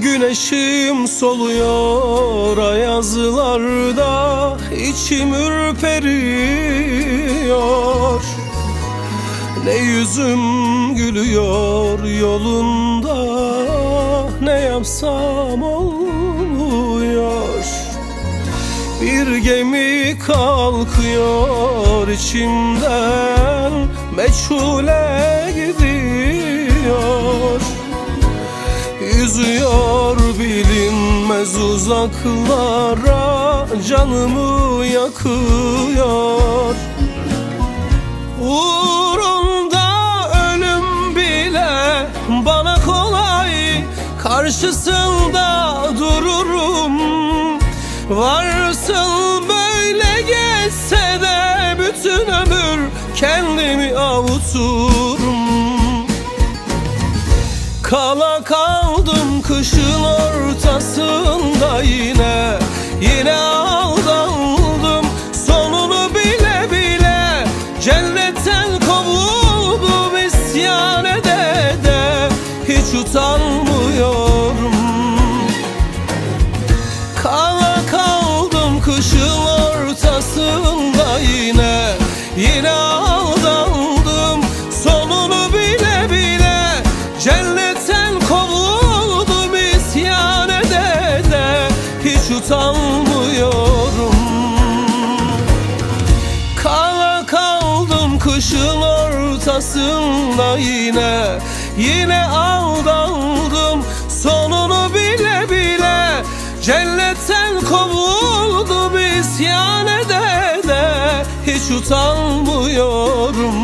Güneşim soluyor ayazlarda içim ürperiyor. Ne yüzüm gülüyor yolunda Ne yapsam olmuyor Bir gemi kalkıyor içimden Meçhule gidiyor Yüzüyor bilinmez uzaklara Canımı yakıyor. Uğrunda ölüm bile bana kolay Karşısında dururum. Varsın böyle geçse de bütün ömür kendimi avuturum Kala kaldım kışın ortasında yine. Yine aldandım sonunu bile bile. Cennetten kovuldum isyan ede de. Hiç utanmıyorum Hiç utanmıyorum Kala kaldım kışın ortasında yine Yine aldandım. Sonunu bile bile Cennetten kovuldum isyan ede de Hiç utanmıyorum